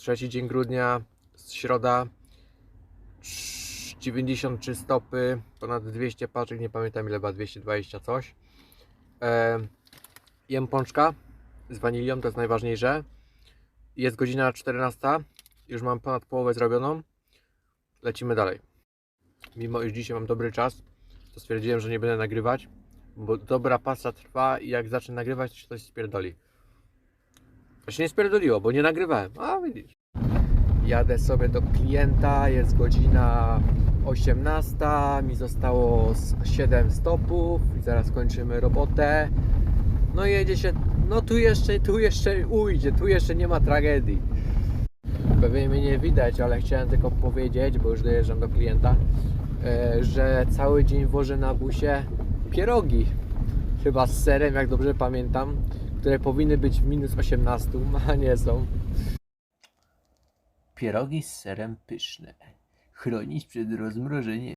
Trzeci dzień grudnia, środa, trz- 93 stopy, ponad 200 paczek, nie pamiętam ile chyba 220 coś. E, jem pączka z wanilią, to jest najważniejsze. Jest godzina 14, już mam ponad połowę zrobioną. Lecimy dalej. Mimo iż dzisiaj mam dobry czas, to stwierdziłem, że nie będę nagrywać, bo dobra pasa trwa i jak zacznę nagrywać, to się coś spierdoli. To się nie spierdoliło, bo nie nagrywałem. A widzisz. Jadę sobie do klienta, jest godzina 18, mi zostało z 7 stopów i zaraz kończymy robotę. No jedzie się, no tu jeszcze, tu jeszcze ujdzie, tu jeszcze nie ma tragedii. Pewnie mnie nie widać, ale chciałem tylko powiedzieć, bo już dojeżdżam do klienta, e, że cały dzień wożę na busie pierogi. Chyba z serem, jak dobrze pamiętam, które powinny być w minus 18, a nie są. Pierogi z serem pyszne. Chronić przed rozmrożeniem.